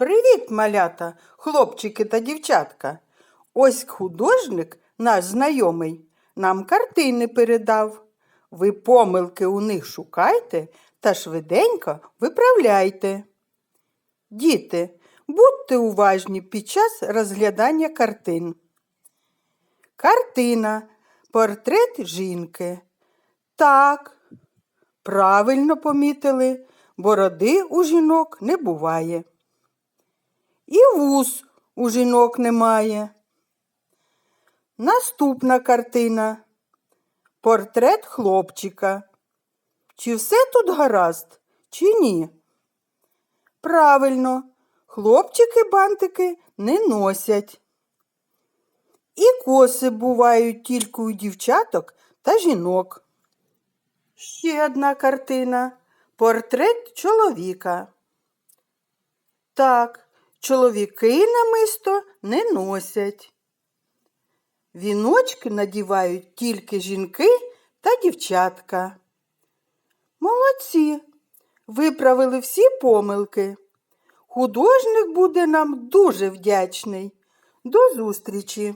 Привіт, малята, хлопчики та дівчатка. Ось художник, наш знайомий, нам картини передав. Ви помилки у них шукайте та швиденько виправляйте. Діти, будьте уважні під час розглядання картин. Картина. Портрет жінки. Так, правильно помітили, бороди у жінок не буває. Вуз у жінок немає. Наступна картина. Портрет хлопчика. Чи все тут гаразд, чи ні? Правильно, хлопчики бантики не носять. І коси бувають тільки у дівчаток та жінок. Ще одна картина. Портрет чоловіка. Так, чоловіки намисто не носять. Віночки надівають тільки жінки та дівчатка. Молодці, виправили всі помилки. Художник буде нам дуже вдячний. До зустрічі!